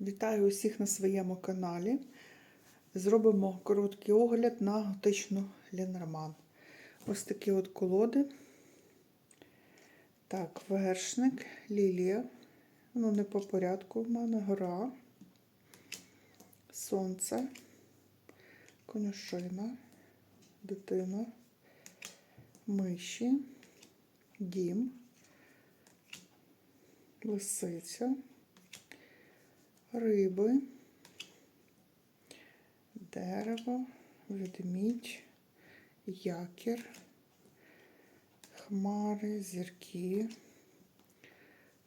Вітаю усіх на своєму каналі. Зробимо короткий огляд на готичну Ленорман. Ось такі от колоди. Так, вершник, лілія. Ну, не по порядку в мене гора, сонце, конюшина, дитина, миші, дім, лисиця риби, дерево, ведмідь, якір, хмари, зірки,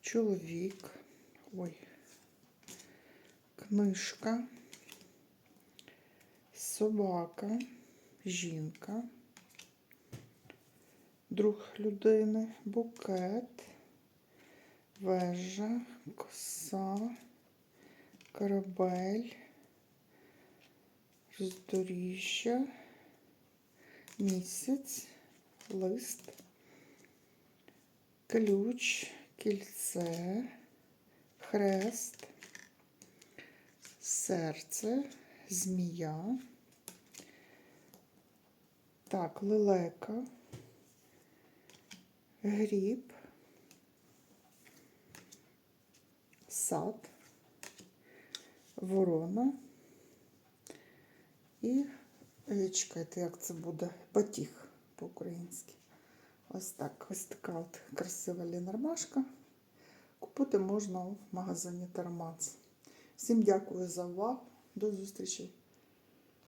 чоловік, ой, книжка, собака, жінка, друг людини, букет, вежа, коса корабель, роздоріжжя, місяць, лист, ключ, кільце, хрест, серце, змія. Так, лелека, гріб, сад ворона і, е, чекайте, як це буде, батіг по-українськи. Ось так, ось така от красива лінормашка. Купити можна в магазині Термац. Всім дякую за увагу. До зустрічі!